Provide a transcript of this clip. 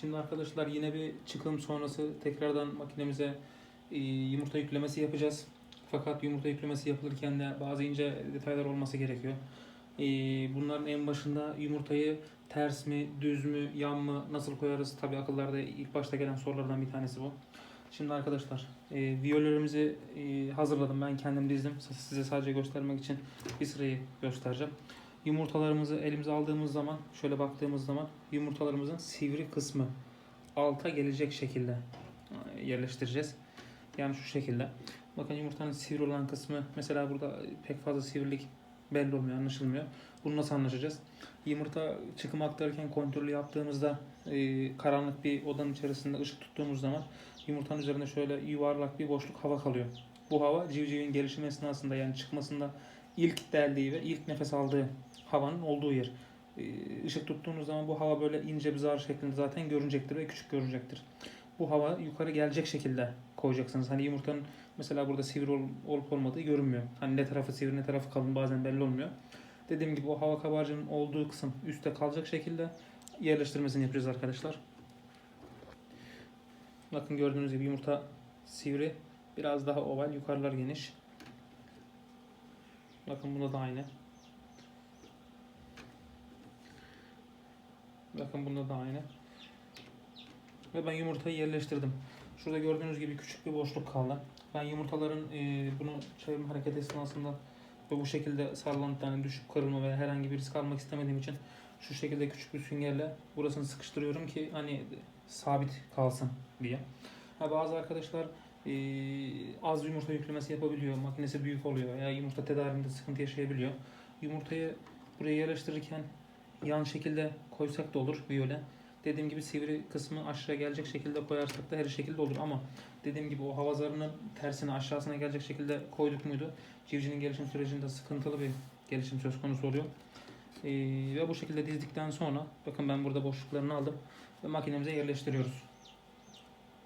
Şimdi arkadaşlar yine bir çıkım sonrası tekrardan makinemize e, yumurta yüklemesi yapacağız. Fakat yumurta yüklemesi yapılırken de bazı ince detaylar olması gerekiyor. E, bunların en başında yumurtayı ters mi, düz mü, yan mı, nasıl koyarız? Tabi akıllarda ilk başta gelen sorulardan bir tanesi bu. Şimdi arkadaşlar e, viyolörümüzü hazırladım. Ben kendim dizdim. Size sadece göstermek için bir sırayı göstereceğim. Yumurtalarımızı elimize aldığımız zaman şöyle baktığımız zaman yumurtalarımızın sivri kısmı alta gelecek şekilde e, yerleştireceğiz. Yani şu şekilde. Bakın yumurtanın sivri olan kısmı mesela burada pek fazla sivrilik belli olmuyor, anlaşılmıyor. Bunu nasıl anlaşacağız? Yumurta çıkım aktarırken kontrolü yaptığımızda e, karanlık bir odanın içerisinde ışık tuttuğumuz zaman yumurtanın üzerinde şöyle yuvarlak bir boşluk hava kalıyor. Bu hava civcivin gelişim esnasında yani çıkmasında ilk deldiği ve ilk nefes aldığı havanın olduğu yer. Ee, Işık tuttuğunuz zaman bu hava böyle ince bir zar şeklinde zaten görünecektir ve küçük görünecektir. Bu hava yukarı gelecek şekilde koyacaksınız. Hani yumurtanın mesela burada sivri ol- olup olmadığı görünmüyor. Hani ne tarafı sivri ne tarafı kalın bazen belli olmuyor. Dediğim gibi o hava kabarcığının olduğu kısım üstte kalacak şekilde yerleştirmesini yapacağız arkadaşlar. Bakın gördüğünüz gibi yumurta sivri, biraz daha oval, yukarılar geniş. Bakın bunda da aynı. Bakın bunda da aynı. Ve ben yumurtayı yerleştirdim. Şurada gördüğünüz gibi küçük bir boşluk kaldı. Ben yumurtaların e, bunu çevirme hareket esnasında ve bu şekilde sallanıp yani düşüp kırılma veya herhangi bir risk almak istemediğim için şu şekilde küçük bir süngerle burasını sıkıştırıyorum ki hani sabit kalsın diye. Ha, bazı arkadaşlar e, az yumurta yüklemesi yapabiliyor. Makinesi büyük oluyor veya yumurta tedariğinde sıkıntı yaşayabiliyor. Yumurtayı buraya yerleştirirken yan şekilde koysak da olur böyle. Dediğim gibi sivri kısmı aşağı gelecek şekilde koyarsak da her şekilde olur ama dediğim gibi o hava zarının tersine aşağısına gelecek şekilde koyduk muydu civcinin gelişim sürecinde sıkıntılı bir gelişim söz konusu oluyor. Ee, ve bu şekilde dizdikten sonra bakın ben burada boşluklarını aldım ve makinemize yerleştiriyoruz.